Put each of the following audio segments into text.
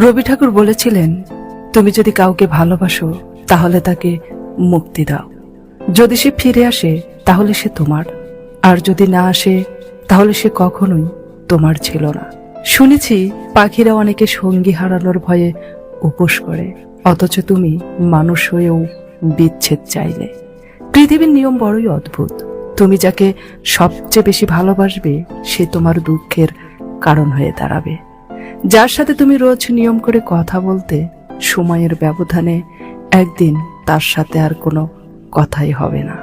রবি ঠাকুর বলেছিলেন, তুমি যদি কাউকে ভালোবাসো, তাহলে তাকে মুক্তি দাও। যদি সে ফিরে আসে, তাহলে সে তোমার। আর যদি না আসে, তাহলে সে কখনোই তোমার ছিল না। শুনেছি পাখিরা অনেকে সঙ্গী হারানোর ভয়ে উপোস করে, অথচ তুমি মানুষ হয়েও বিচ্ছেদ চাইলে। পৃথিবীর নিয়ম বড়ই অদ্ভুত। তুমি যাকে সবচেয়ে বেশি ভালোবাসবে, সে তোমার দুঃখের কারণ হয়ে দাঁড়াবে। যার সাথে তুমি রোজ নিয়ম করে কথা বলতে সময়ের ব্যবধানে একদিন তার সাথে আর কোনো কথাই হবে না।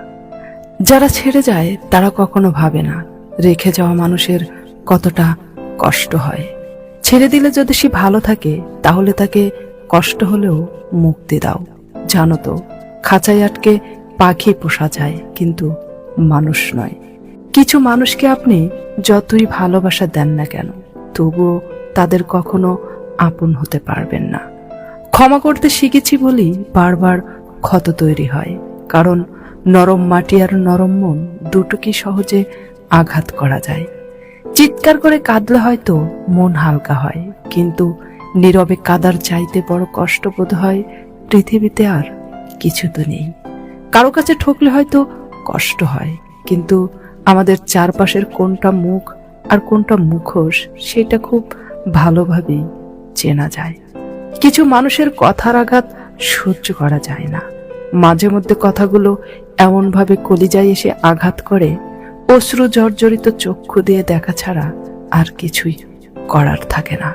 যারা ছেড়ে যায়, তারা কখনো ভাবে না, রেখে যাওয়া মানুষের কতটা কষ্ট হয়। ছেড়ে দিলে যদি সে ভালো থাকে, তাহলে তাকে কষ্ট হলেও মুক্তি দাও। জানো তো, খাঁচায় আটকে পাখি পোষা যায়, কিন্তু মানুষ নয়। কিছু মানুষকে আপনি যতই ভালোবাসা দেন না কেন, তবুও তাদের কখনো আপন হতে পারবেন না। ক্ষমা করতে শিখেছি বলেই বারবার ক্ষত তৈরি হয়, কারণ নরম মাটি আর নরম মন দুটো কি সহজে আঘাত করা যায়। চিৎকার করে কাঁদলে হয়তো মন হালকা হয়, কিন্তু নীরবে কাদার চাইতে বড় কষ্ট বোধ হয় পৃথিবীতে আর কিছু তো নেই। কারও কাছে ঠকলে হয়তো কষ্ট হয়, কিন্তু আমাদের চারপাশের কোনটা মুখ আর কোনটা মুখোশ সেটা খুব ভালোভাবেই চেনা যায়। কিছু মানুষের কথার আঘাত সহ্য করা যায় না। মাঝে মধ্যে কথাগুলো এমনভাবে কলিজায় এসে আঘাত করে, অশ্রু জর্জরিত চক্ষু দিয়ে দেখা ছাড়া আর কিছুই করার থাকে না।